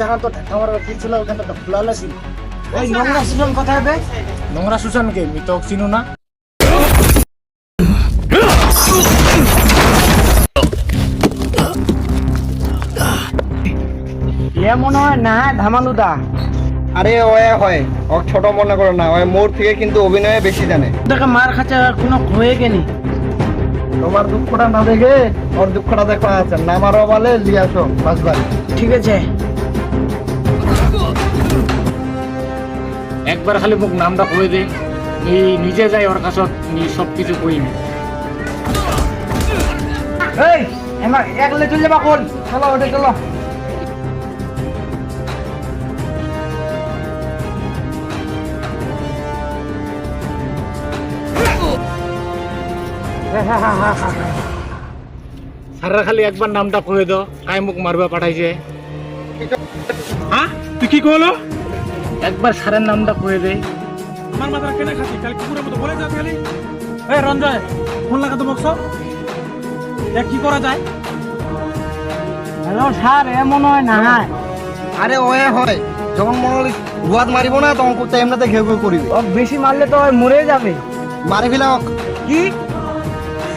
জায়গা তো ঢাকা মারার কি ছিল ওখানটা তো খোলা ছিল। ওই নোংরা সুজন কথা হবে নোংরা সুশানকে মিতক চিনো না? এ মনে হয় না ধামালুদা। আরে ওয়ে হয় ও ছোট মনে করো না ওই মোর থেকে কিন্তু অভিনয়ে বেশি জানে। তোকে মার খাচ্ছে কোনো হয়ে গেনি। তোমার দুঃখটা না দেখে ওর দুঃখটা দেখা আছে নামারও বলে লিয়ে আসো বাসবার ঠিক আছে। একবার খালি মোক নামটা কয়ে দে। এই নিজে যাই ওর কাছে সব কিছু কইনি এই এবার একলে চলে যাবা কোন? চলো ওটা চলো। স্যারের খালি একবার নামটা কয়ে দাও কাই মোক মারবা পাঠাইছে। হ্যাঁ? তুই কি কহলো একবার স্যারের নামটা কয়ে দে। আমার মাথার কেনে খাচ্ছি? খালি কুকুরের মতো বলে যাস খালি এই রঞ্জয় ফোন লাগাতো বকস দেখ কি করা যায়। হ্যালো স্যার এ মনে হয় না আরে ওয়ে হয় যখন মনে হল রুয়াদ মারিব না তখন করতে এমনিতে ঘেউ ঘেউ করিবে। ও বেশি মারলে তো মরে যাবে। মারি ফেলা হোক কি?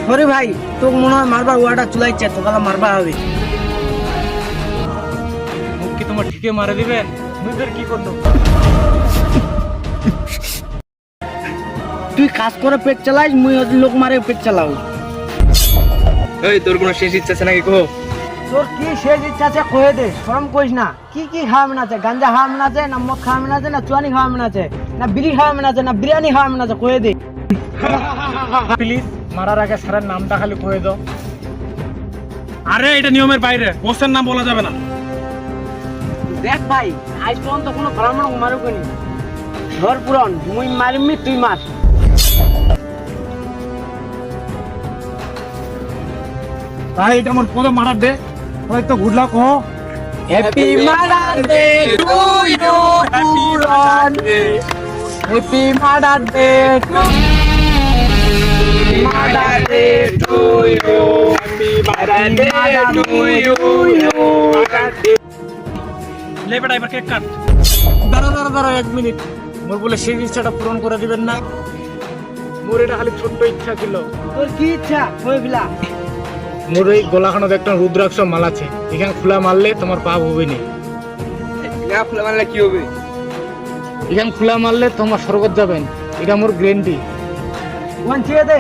সরি ভাই তোকে মনে হয় মারবার ওয়াটা চুলাইছে তোকে মারবা হবে। মোক কি তোমার ঠিকই মারে দিবেন কি তুই কাজ করে পেট চালাইস মুই লোক মারে পেট চালাও এই তোর কোনো শেষ ইচ্ছা আছে নাকি কো তোর কি শেষ ইচ্ছা আছে কয়ে দে শরম কইস না। কি কি খাওয়া মেনা আছে? গাঞ্জা খাওয়া মেনা আছে না মদ খাওয়া মেনা আছে না চুয়ানি খাওয়া মেনা আছে না বিড়ি খাওয়া মেনা আছে না বিরিয়ানি খাওয়া মেনা আছে কয়ে দে। প্লিজ মারার আগে স্যারের নামটা খালি কয়ে দাও। আরে এটা নিয়মের বাইরে। বসের নাম বলা যাবে না। দেখ ভাই আজ পর্যন্ত কোনো ব্রাহ্মণ মারুক নি ধর পুরন মুই মারিমনি তুই মার। তাই এটা আমার পদ মারার দে। হয়তো ঘুরলা কহ happy mother day to you পুরন। Happy mother day to mother day to you happy mother day to you লে বেটা এবার কেক কাট দাঁড়া দাঁড়া দাঁড়া এক মিনিট। মোর বলে সেই ইচ্ছাটা পূরণ করে দিবেন না। মোর এটা খালি ছোট্ট ইচ্ছা ছিল। তোর কি ইচ্ছা? গেলা? মোর এই গলাখানত একটা রুদ্রাক্ষ মাল আছে। এখানে খোলা মারলে তোমার পাপ হবে না। ফুলে মারলে কি হবে? এখানে খোলা মারলে তোমার স্বর্গত যাবেন। এটা মোর গ্যারেন্টি ওয়ান ছিয়ে দে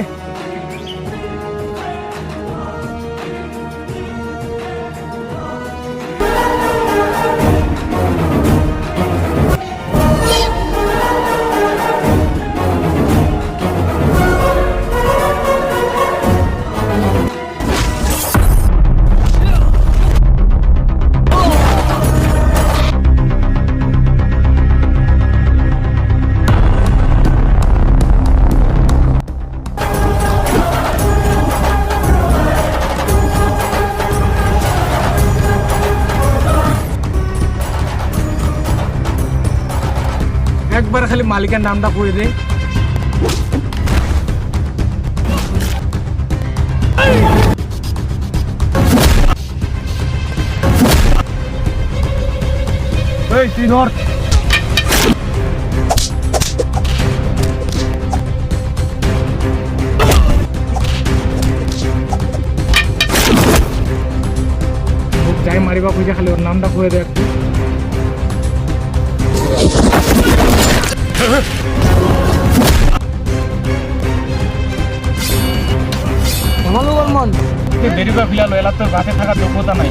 একবার খালি মালিকের নামটা কয়ে দে এই, তুই ধর। যাই মারিবা খুঁজে খালি ওর নামটা কয়ে দে একটু। দেরি করে ফিলালো এলা তোর বাসে থাকার যোগ্যতা নাই।